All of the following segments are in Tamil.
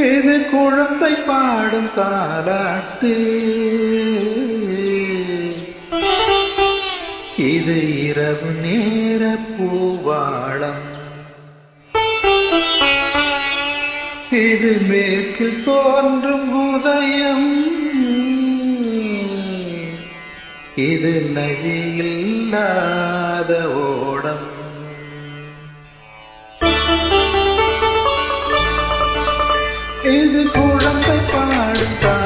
இது குழந்தை பாடும் தாலாட்டு இது இரவு நேர பூவாளம். இது மேற்கில் தோன்றும் உதயம். இது நதியில்லாத ஓடம். இது குழந்தை பாடும்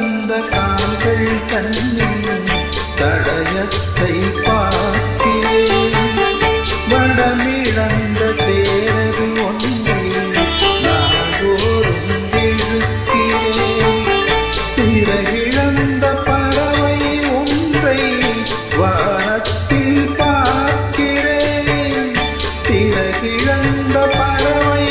வந்த கால்கள் தண்ணில் தடயத்தை பார்க்கிறேன். வடமிழந்த தேரது ஒன்றை நாடோறும் இழுக்கிறேன். சிறகிழந்த பறவை ஒன்றை வானத்தில் பார்க்கிறேன். சிறகிழந்த பறவை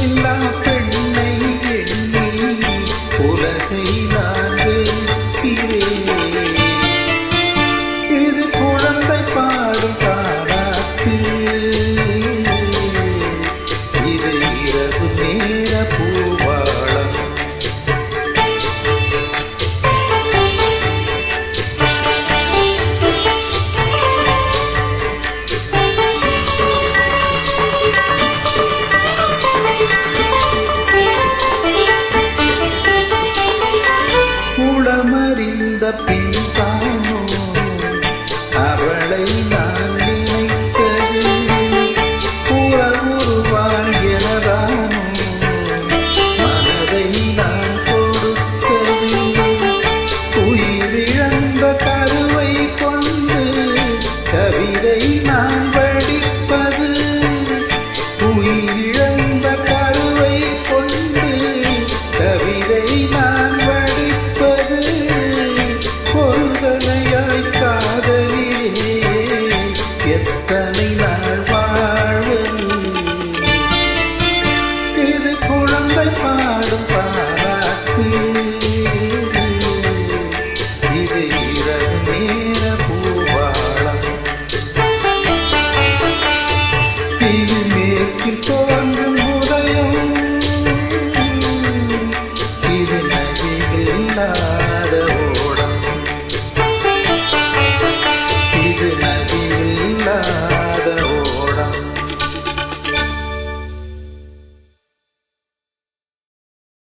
இல்லா பெண்ணை எண்ணி உலகை நான் வெறுக்கிறேன் இது குழந்தை பாடும் தான் இருந்த பின்தானோ அவளை நான் நினைத்தது. உறவுருவான் எனதானோ மனதை நான் கொடுத்தது. உயிரிழந்த கருவை கொண்டு கவிதை